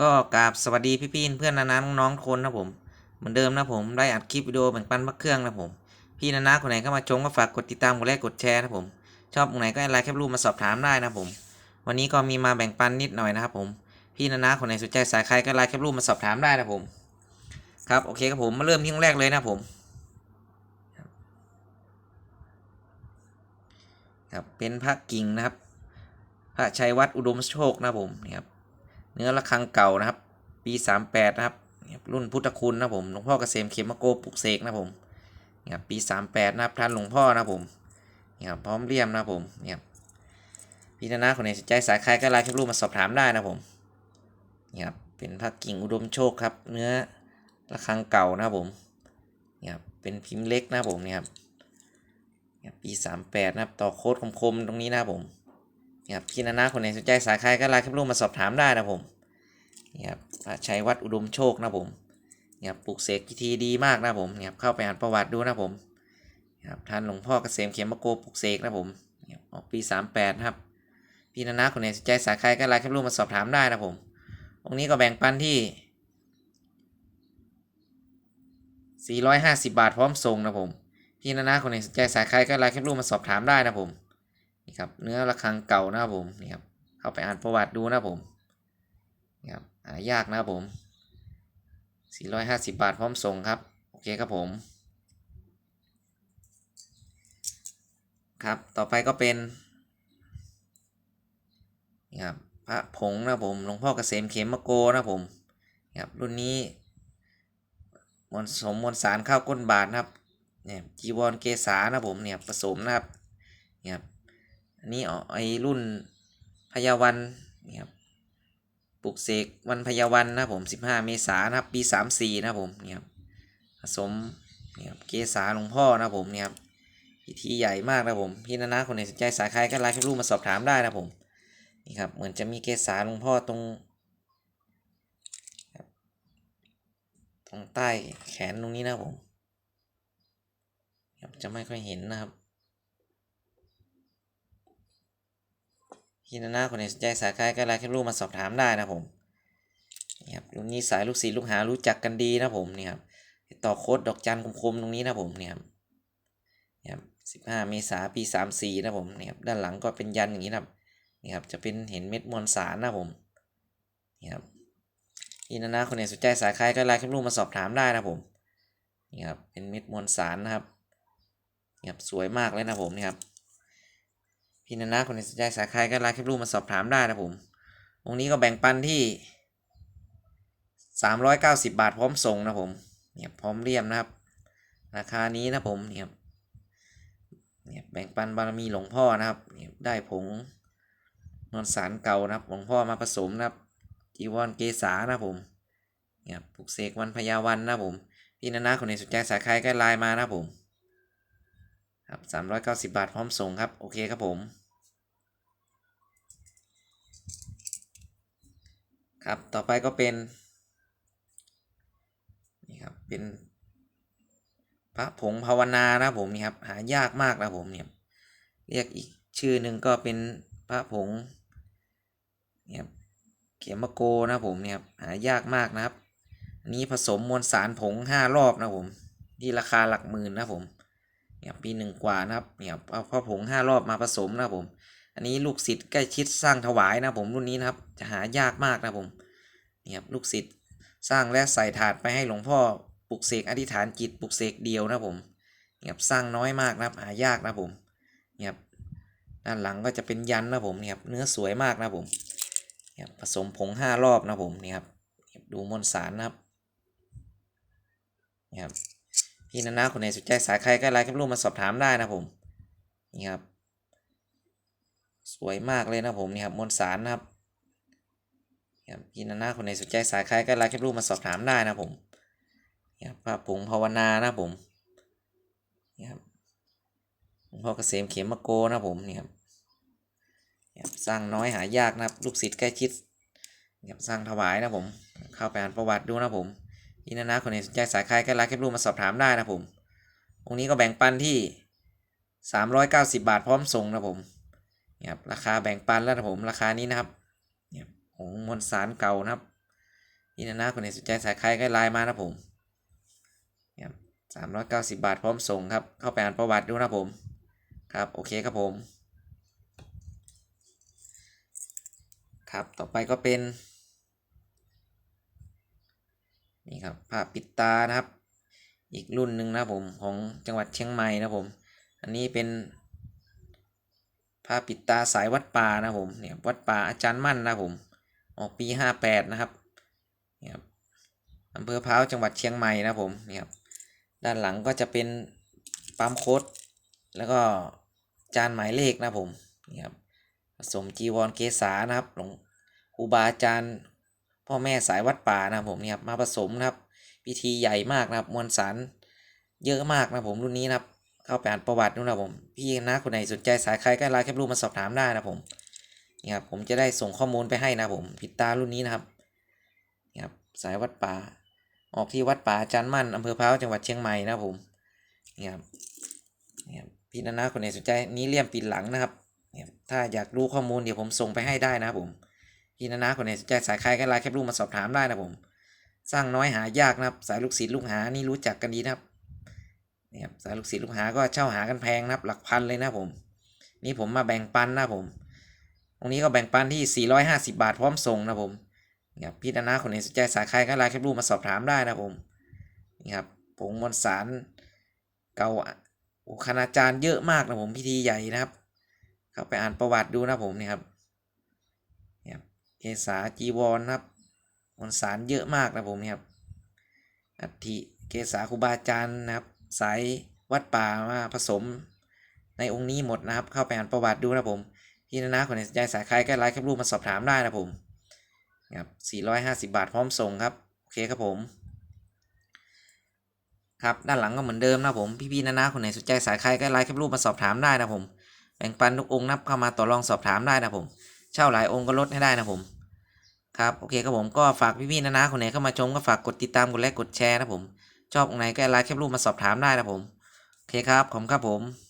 ก็กราบสวัสดีพี่ๆเพื่อนนานาน้องๆคนนะผมเหมือนเดิมนะผมได้อัดคลิปวิดีโอแบ่งปันพักเครื่องนะผมพี่นานาคนไหนเข้ามาชมก็ฝากกดติดตามกดไลค์กดแชร์นะผมชอบตรงไหนก็ไลค์แคปรูปมาสอบถามได้นะผม วันนี้ก็มีมาแบ่งปันนิดหน่อยนะครับผมพี่นานาคนไหนสนใจสายใครก็ไลค์แคปรูปมาสอบถามได้นะผมครับโอเคครับผมมาเริ่มที่งแรกเลยนะผมครับเป็นพระกิ่งนะครับ พระชัยวัดอุดมโชคนะผมนี่ครับ เนื้อระฆังเก่านะครับ ปีสามแปดนะครับ รุ่นพุทธคุณนะผม หลวงพ่อเกษมเขมโกปลุกเสกนะผมนี่ครับปีสามแปดนะครับท่านหลวงพ่อนะผมนี่ครับพร้อมเลี่ยมนะผมนี่ครับพี่นานาคนไหนสนใจสายใครก็ไลน์คลิปรูปมาสอบถามได้นะผมนี่ครับเป็นพระกิ่งอุดมโชคครับ เนื้อระฆังเก่านะครับผมนี่ครับเป็นพิมพ์เล็กนะผมนี่ครับเนี่ยปีสามแปดนะครับ ต่อโค้ดคมๆ ตรงนี้นะผมเนี่ครับพี่นานาคนไหนสนใจสายใครก็ไลน์คลิปรูปมาสอบถามได้นะผมนี่ครับชัยวัดอุดมโชคนะผมนี่ครับปลูกเสกพิธีดีมากนะผมนี่ครับเข้าไปอ่านประวัติดูนะผมนี่ครับท่านหลวงพ่อเกษมเขมโกปลูกเสกนะผมนี่ยออกปีสามแปดครับพี่นานาคนไหนสนใจสายใครก็ไลน์คลิปรูปมาสอบถามได้นะผมตรงนี้ก็แบ่งปันที่ 450 บาทพร้อมส่งนะผม พี่นานาคนไหนสนใจสายใครก็ไลน์คลิปรูปมาสอบถามได้นะผม ครับเนื้อระฆังเก่านะครับผมนี่ครับเข้าไปอ่านประวัติดูนะผมนี่ครับหายากนะครับผม 450 บาทพร้อมส่งครับโอเคครับผมครับต่อไปก็เป็นนี่ครับพระผงนะผมหลวงพ่อเกษมเขมมโกนะผมนี่ครับรุ่นนี้มวลสมมวลสารข้าวก้นบาทนะครับเนี่ยจีวรเกษานะผมเนี่ยผสมนะครับเนี่ยครับ อันนี้อ๋อไอรุ่นพยาวันนี่ครับปลุกเสกวันพยาวันนะผมสิบห้าเมษายนนะครับปีสามสี่นะผมเนี่ยครับผสมเนี่ยครับเกษาหลวงพ่อนะผมเนี่ยครับพิธีใหญ่มากนะผมพี่นานาคนไหนสนใจสายใครก็ไลน์คลิปรูปมาสอบถามได้นะผมนี่ครับเหมือนจะมีเกษาหลวงพ่อตรงตรงใต้แขนตรงนี้นะผมครับจะไม่ค่อยเห็นนะครับ พี่นานาคนไหนสนใจสายใครก็ไลน์แคปรูปมาสอบถามได้นะผมนี่ครับรุ่นนี้สายลูกศิษย์ลูกหารู้จักกันดีนะผมนี่ครับติดต่อโค้ดดอกจันคมๆตรงนี้นะผมเนี่ยครับนี่ครับสิบห้าเมษาปีสามสี่นะผมเนี่ยครับด้านหลังก็เป็นยันอย่างนี้นะครับนี่ครับจะเป็นเห็นเม็ดมวลสารนะผมนี่ครับพี่นานาคนไหนสนใจสายใครก็ไลน์แคปรูปมาสอบถามได้นะผมนี่ครับเป็นเม็ดมวลสารนะครับนี่ครับสวยมากเลยนะผมนี่ครับ พี่นานาคนไหนสนใจสายใครก็ไลน์คลิปรูปมาสอบถามได้นะผมตรงนี้ก็แบ่งปันที่สามร้อยเก้าสิบาทพร้อมส่งนะผมเนี่ยพร้อมเรียมนะครับ ราคานี้นะผมเนี่ยเนี่ยแบ่งปันบารมีหลวงพ่อนะครับเนี่ยได้ผงนวลสารเก่านะครับหลวงพ่อมาผสมนะครับจีวรเกษานะผมเนี่ยปลุกเสกวันพยาวันนะผมพี่นานาคนไหนสนใจสายใครก็ไลน์มานะผม ครับสามร้อยเก้าสิบาทพร้อมส่งครับ โอเคครับผม ครับต่อไปก็เป็น นี่ครับ เป็น พระผงภาวนานะผมนี่ครับ หายากมากนะผมเนี่ยเรียกอีกชื่อหนึ่งก็เป็นพระผงเนี่ยเขียมโกนะผมเนี่ยหายากมากนะครับ อันนี้ผสมมวลสารผงห้ารอบนะผมที่ราคาหลักหมื่นนะผม เนี่ยปีหนึ่งกว่านะครับเนี่ยเอาพ่อผงห้ารอบมาผสมนะครับผม อันนี้ลูกศิษย์ใกล้ชิดสร้างถวายนะผมรุ่นนี้นะครับ จะหายากมากนะผมเนี่ยลูกศิษย์สร้างและใส่ถาดไปให้หลวงพ่อปลุกเสกอธิษฐานจิตปลุกเสกเดียวนะผมเนี่ยสร้างน้อยมากนะครับหายากนะผมเนี่ยด้านหลังก็จะเป็นยันนะผมเนี่ยเนื้อสวยมากนะผมเนี่ยผสมผงห้ารอบนะผมเนี่ยครับดูมวลสารนะครับเนี่ยครับ พี่นานาคนไหนสนใจสายใครก็ไลน์คลิปรูปมาสอบถามได้นะผมนี่ครับ สวยมากเลยนะผมนี่ครับมวลสารนะครับนี่ครับพี่นานาคนไหนสนใจสายใครก็ไลน์คลิปรูปมาสอบถามได้นะผมนี่ครับพระผงภาวนานะผมนี่ครับหลวงพ่อเกษมเขมโกนะผมนี่ครับสร้างน้อยหายากนะครับลูกศิษย์ใกล้ชิดสร้างถวายนะผม เข้าไปอ่านประวัติดูนะผม พี่นานาคนไหนสนใจสายใครก็ไลน์แคปรูปมาสอบถามได้นะผมตรงนี้ก็แบ่งปันที่สามร้อยเก้าสิบาทพร้อมส่งนะผมเนี่ยครับราคาแบ่งปันแล้วนะผมราคานี้นะครับเนี่ยผงมวลสารเก่านะครับพี่นานาคนไหนสนใจสายใครก็ไลน์มานะผมครับสามร้อยเก้าสิบบาทพร้อมส่งครับ เข้าไปอ่านประวัติดูนะผม ครับ โอเคครับผม ครับ ต่อไปก็เป็น นี่ครับผ้าปิดตานะครับ อีกรุ่นหนึ่งนะผมของจังหวัดเชียงใหม่นะผม อันนี้เป็นผ้าปิดตาสายวัดป่านะผมเนี่ยวัดป่าอาจารย์มั่นนะผม ออกปีห้าแปดนะครับเนี่ยครับอำเภอพร้าวจังหวัดเชียงใหม่นะผมเนี่ยครับด้านหลังก็จะเป็นปั๊มโคดแล้วก็จานหมายเลขนะผมนี่ครับสมจีวรเกษานะครับหลวงครูบาอาจารย์ พ่อแม่สายวัดป่านะผมเนี่ยครับมาผสมนะครับพิธีใหญ่มากนะครับ มวลสารเยอะมากนะผมรุ่นนี้นะครับ เข้าไปอ่านประวัติดูนะผม พี่นะคนไหนสนใจสายใครก็ไลน์แคปรูปมาสอบถามได้นะผมนี่ครับผมจะได้ส่งข้อมูลไปให้นะผมผิดตารุ่นนี้นะครับนี่ครับสายวัดป่า ออกที่วัดป่าจันมั่นอำเภอพร้าวจังหวัดเชียงใหม่นะผมนี่ครับนี่ครับพี่นานาคนไหนสนใจนี้เลี่ยมปิดหลังนะครับนี่ครับถ้าอยากรู้ข้อมูลเดี๋ยวผมส่งไปให้ได้นะครับผม พี่นานาคนไหนสนใจสายใครก็ไลน์แคปรูปมาสอบถามได้นะผม สร้างน้อยหายากนะครับ สายลูกศิษย์ลูกหานี่รู้จักกันดีนะครับนี่ครับสายลูกศิษย์ลูกหาก็เช่าหากันแพงนะครับ หลักพันเลยนะผม นี่ผมมาแบ่งปันนะผม ตรงนี้ก็แบ่งปันที่ 450 บาทพร้อมส่งนะผมนี่ครับพี่นานาคนไหนสนใจสายใครก็ไลน์แคปรูปมาสอบถามได้นะผมนี่ครับผงมวลสารเก่าอ้คณาจารย์เยอะมากนะผมพิธีใหญ่นะครับเข้าไปอ่านประวัติดูนะผมนี่ครับ เกษาจีวรนะครับมวลสารเยอะมากนะผมเนี่ยครับอัฐิเกษาครูบาอาจารย์นะครับ สายวัดป่ามาผสมในองค์นี้หมดนะครับ เข้าไปอ่านประวัติดูนะผมพี่นานาคนไหนสนใจสายใครก็ไลน์แคปรูปมาสอบถามได้นะผมครับ450 บาทพร้อมส่งครับ โอเคครับผม ครับด้านหลังก็เหมือนเดิมนะผม พี่ๆนานาคนไหนสนใจสายใครก็ไลน์แคปรูปมาสอบถามได้นะผม แบ่งปันทุกองค์นับเข้ามาต่อรองสอบถามได้นะผม ช่าหลายองค์ก็ลดให้ได้นะผม ครับ โอเคครับผมก็ฝากพี่ๆนะนะคนไหนเข้ามาชมก็ฝากกดติดตามกดไลค์กดแชร์นะผม ชอบตรงไหนก็ไลค์แคปรูปมาสอบถามได้นะผม โอเคครับผมครับผม